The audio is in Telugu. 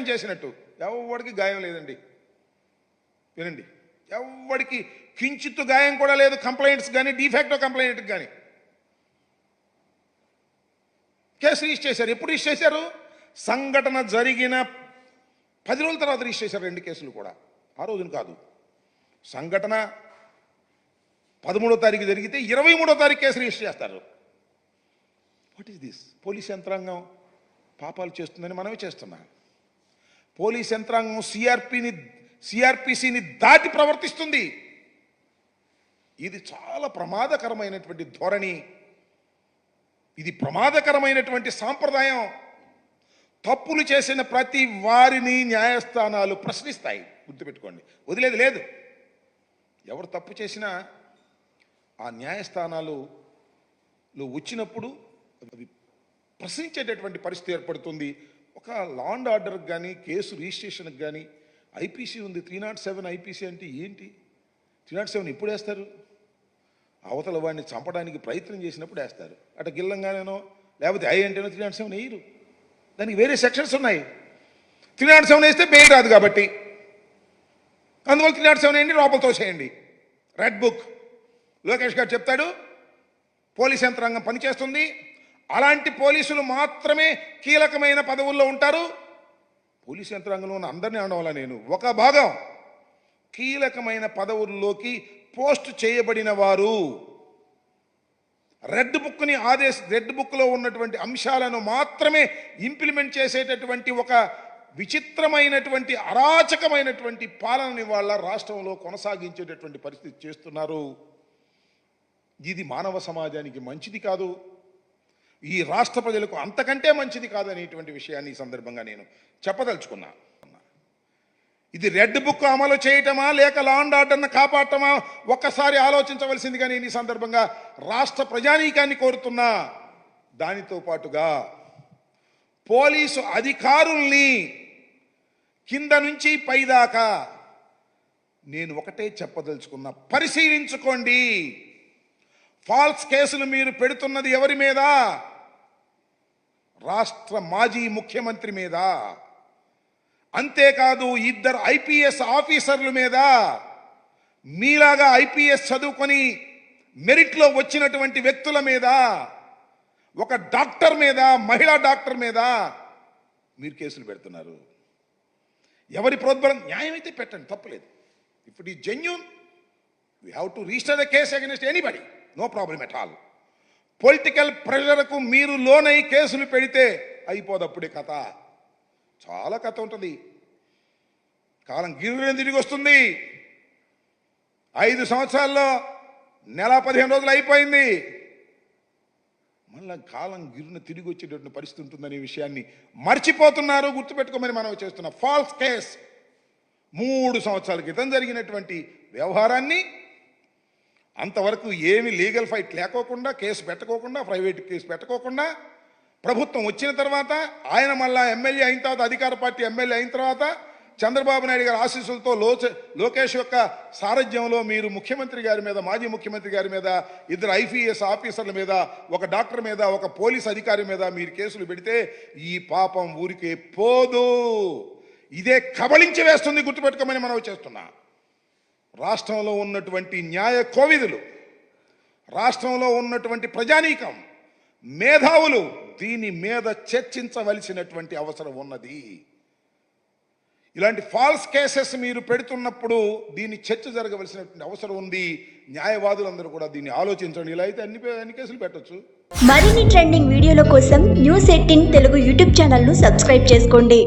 గాయం చేసినట్టు. ఎవడికి గాయం లేదండి. వినండి. ఎవడికి కించిత్తు గాయం కూడా లేదు కంప్లైంట్స్ కానీ డిఫెక్టో కంప్లైంట్ కానీ కేసు రిజిస్టర్ చేశారు. ఎప్పుడు రిజిస్టర్ చేశారు? సంఘటన జరిగిన పది రోజుల తర్వాత రిజిస్టర్ చేశారు రెండు కేసులు కూడా. ఆ రోజున కాదు. సంఘటన పదమూడో తారీఖు జరిగితే ఇరవై మూడో తారీఖు కేసు రిజిస్టర్ చేస్తారు. వాట్ ఈస్ దిస్ పోలీస్ యంత్రాంగం పాపాలు చేస్తుందని మనమే చేస్తున్నాం. పోలీస్ యంత్రాంగం సిఆర్పిని సిఆర్పిసిని దాటి ప్రవర్తిస్తుంది. ఇది చాలా ప్రమాదకరమైనటువంటి ధోరణి. ఇది ప్రమాదకరమైనటువంటి సాంప్రదాయం. తప్పులు చేసిన ప్రతి వారిని న్యాయస్థానాలు ప్రశ్నిస్తాయి. గుర్తుపెట్టుకోండి. వదిలేదు లేదు. ఎవరు తప్పు చేసినా ఆ న్యాయస్థానాలు వచ్చినప్పుడు అవి ప్రశ్నించేటటువంటి పరిస్థితి ఏర్పడుతుంది. ఒక లా అండ్ ఆర్డర్కి కానీ కేసు రిజిస్ట్రేషన్కి కానీ ఐపీసీ ఉంది. త్రీ నాట్ సెవెన్ ఐపీసీ అంటే ఏంటి? త్రీ నాట్ సెవెన్ ఎప్పుడు వేస్తారు? అవతల వాడిని చంపడానికి ప్రయత్నం చేసినప్పుడు వేస్తారు. అట గిల్లంగానేనో లేకపోతే ఐ అంటేనో త్రీ నాట్ సెవెన్ వేయరు. దానికి వేరే సెక్షన్స్ ఉన్నాయి. త్రీ నాట్ సెవెన్ వేస్తే బెయిల్ రాదు కాబట్టి. అందువల్ల త్రీ నాట్ సెవెన్ వేయండి లోపల తోసేయండి. Red book. లోకేష్ గారు చెప్తాడు పోలీస్ యంత్రాంగం పనిచేస్తుంది. అలాంటి పోలీసులు మాత్రమే కీలకమైన పదవుల్లో ఉంటారు. పోలీస్ యంత్రాంగంలో ఉన్న అందరినీ అనవాల నేను ఒక భాగం కీలకమైన పదవుల్లోకి పోస్ట్ చేయబడిన వారు. రెడ్ బుక్ని ఆదేశ రెడ్ బుక్లో ఉన్నటువంటి అంశాలను మాత్రమే ఇంప్లిమెంట్ చేసేటటువంటి ఒక విచిత్రమైనటువంటి అరాచకమైనటువంటి పాలనని వాళ్ళ రాష్ట్రంలో కొనసాగించేటటువంటి పరిస్థితి చేస్తున్నారు. ఇది మానవ సమాజానికి మంచిది కాదు. ఈ రాష్ట్ర ప్రజలకు అంతకంటే మంచిది కాదనేటువంటి విషయాన్ని ఈ సందర్భంగా నేను చెప్పదలుచుకున్నా. ఇది రెడ్ బుక్ అమలు చేయటమా లేక లా అండ్ ఆర్డర్ను కాపాడటమా ఒక్కసారి ఆలోచించవలసిందిగా నేను ఈ సందర్భంగా రాష్ట్ర ప్రజానీకాన్ని కోరుతున్నా. దానితో పాటుగా పోలీసు అధికారుల్ని కింద నుంచి పైదాకా నేను ఒకటే చెప్పదలుచుకున్నా పరిశీలించుకోండి. ఫాల్స్ కేసులు మీరు పెడుతున్నది ఎవరి మీద? రాష్ట్ర మాజీ ముఖ్యమంత్రి మీద అంతేకాదు ఇద్దరు ఐపీఎస్ ఆఫీసర్ల మీద మీలాగా ఐపీఎస్ చదువుకొని మెరిట్లో వచ్చినటువంటి వ్యక్తుల మీద ఒక డాక్టర్ మీద మహిళా డాక్టర్ మీద మీరు కేసులు పెడుతున్నారు. ఎవరి ప్రోద్బలం న్యాయం అయితే పెట్టండి తప్పలేదు. ఇప్పుడు ఈ genuine we have to register the case against anybody no problem at all political ప్రెషర్కు మీరు లోనై కేసులు పెడితే అయిపోదు అప్పుడే కథ. చాలా కథ ఉంటుంది. కాలం గిరిని తిరిగి వస్తుంది. ఐదు సంవత్సరాల్లో నెల పదిహేను రోజులు అయిపోయింది. మళ్ళీ కాలం గిరున తిరిగి వచ్చేటటువంటి పరిస్థితి ఉంటుందనే విషయాన్ని మర్చిపోతున్నారు గుర్తుపెట్టుకోమని మనం చేస్తున్న ఫాల్స్ కేస్. మూడు సంవత్సరాల క్రితం జరిగినటువంటి వ్యవహారాన్ని అంతవరకు ఏమి లీగల్ ఫైట్ లేకోకుండా కేసు పెట్టుకోకుండా ప్రైవేట్ కేసు పెట్టుకోకుండా ప్రభుత్వం వచ్చిన తర్వాత ఆయన మళ్ళా ఎమ్మెల్యే అయిన తర్వాత అధికార పార్టీ ఎమ్మెల్యే అయిన తర్వాత చంద్రబాబు నాయుడు గారి ఆశీస్సులతో లోచ లోకేష్ యొక్క సారథ్యంలో మీరు ముఖ్యమంత్రి గారి మీద మాజీ ముఖ్యమంత్రి గారి మీద ఇద్దరు ఐపీఎస్ ఆఫీసర్ల మీద ఒక డాక్టర్ మీద ఒక పోలీస్ అధికారి మీద మీరు కేసులు పెడితే ఈ పాపం ఊరికే పోదు. ఇదే కబళించి వేస్తుంది గుర్తుపెట్టుకోమని మనం చేస్తున్నాం. రాష్ట్రంలో ఉన్నటువంటి న్యాయ కోవిదులు రాష్ట్రంలో ఉన్నటువంటి ప్రజానీకం మేధావులు దీని మీద చర్చించవలసినటువంటి అవసరం ఉన్నది. ఇలాంటి ఫాల్స్ కేసెస్ మీరు పెడుతున్నప్పుడు దీన్ని చర్చ జరగవలసినటువంటి అవసరం ఉంది. న్యాయవాదులందరూ కూడా దీన్ని ఆలోచించండి. ఇలా అయితే అన్ని అన్ని కేసులు పెట్టొచ్చు. మరిన్ని ట్రెండింగ్ వీడియోల కోసం న్యూస్ ఎయిటీన్ తెలుగు యూట్యూబ్ ఛానల్ను సబ్స్క్రైబ్ చేసుకోండి.